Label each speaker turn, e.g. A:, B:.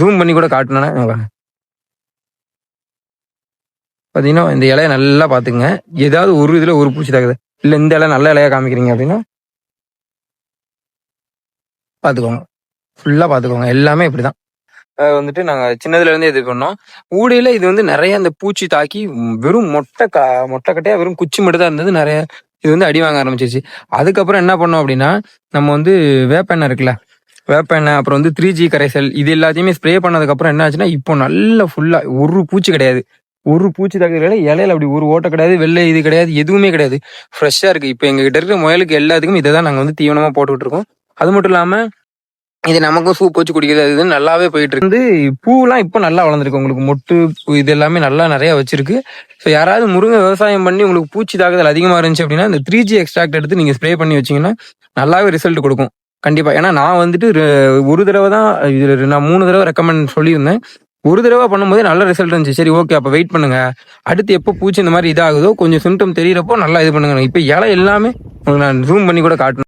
A: Zoom பண்ணி கூட காட்டணும்னா பார்த்தீங்கன்னா இந்த இலையை நல்லா பார்த்துங்க ஏதாவது ஒரு இதில் ஒரு பூச்சி தாக்குது. இல்லை இந்த இலை நல்ல இலையாக காமிக்கிறீங்க அப்படின்னா பார்த்துக்கோங்க. ஃபுல்லாக பார்த்துக்கோங்க. எல்லாமே இப்படி தான் வந்துட்டு நாங்கள் சின்னதுலேருந்தே இது பண்ணோம். ஊடையில் இது வந்து நிறைய அந்த பூச்சி தாக்கி வெறும் மொட்டை கா மொட்டை கட்டையாக வெறும் குச்சி மட்டும் தான் இருந்தது. நிறைய இது வந்து அடி வாங்க ஆரம்பிச்சிருச்சு. அதுக்கப்புறம் என்ன பண்ணோம் அப்படின்னா நம்ம வந்து வேப்பெண்ணெய் இருக்குல்ல வேப்பெண்ணெய் அப்புறம் வந்து த்ரீ ஜி கரைசல் இது எல்லாத்தையுமே ஸ்ப்ரே பண்ணதுக்கப்புறம் என்ன ஆச்சுன்னா இப்போ நல்ல ஃபுல்லாக ஒரு பூச்சி கிடையாது. ஒரு பூச்சி தாக்குதல இலையில அப்படி ஒரு ஓட்டை கிடையாது வெள்ளை இது கிடையாது எதுவுமே கிடையாது. ஃப்ரெஷ்ஷாக இருக்குது இப்போ எங்ககிட்ட இருக்கிற முயலுக்கு எல்லாத்துக்கும் இதை தான் நாங்கள் வந்து தீவனமாக போட்டுக்கிட்டு இருக்கோம் அது மட்டும் இல்லாமல் இது நமக்கும் சூப் வச்சு குடிக்கிறது அது நல்லாவே போயிட்டு இருந்து பூலாம் இப்போ நல்லா வளர்ந்துருக்கு. உங்களுக்கு மொட்டு பூ இது எல்லாமே நல்லா நிறைய வச்சிருக்கு. ஸோ யாராவது முருங்கை விவசாயம் பண்ணி உங்களுக்கு பூச்சி தாக்குதல் அதிகமாக இருந்துச்சு அப்படின்னா இந்த த்ரீ ஜி எக்ஸ்ட்ராக்ட் எடுத்து நீங்கள் ஸ்ப்ரே பண்ணி வச்சீங்கன்னா நல்லாவே ரிசல்ட் கொடுக்கும். கண்டிப்பா. ஏன்னா நான் வந்துட்டு ஒரு தடவை தான் இது நான் மூணு தடவை ரெக்கமெண்ட் சொல்லியிருந்தேன். ஒரு தடவை பண்ணும்போது நல்ல ரிசல்ட் இருந்துச்சு. சரி ஓகே அப்போ வெயிட் பண்ணுங்க. அடுத்து எப்போ பூச்சி இந்த மாதிரி இதாகுதோ கொஞ்சம் சிம்டம் தெரியறப்போ நல்லா இது பண்ணுங்க. இப்போ இலை எல்லாமே நான் ஜூம் பண்ணி கூட காட்டணும்.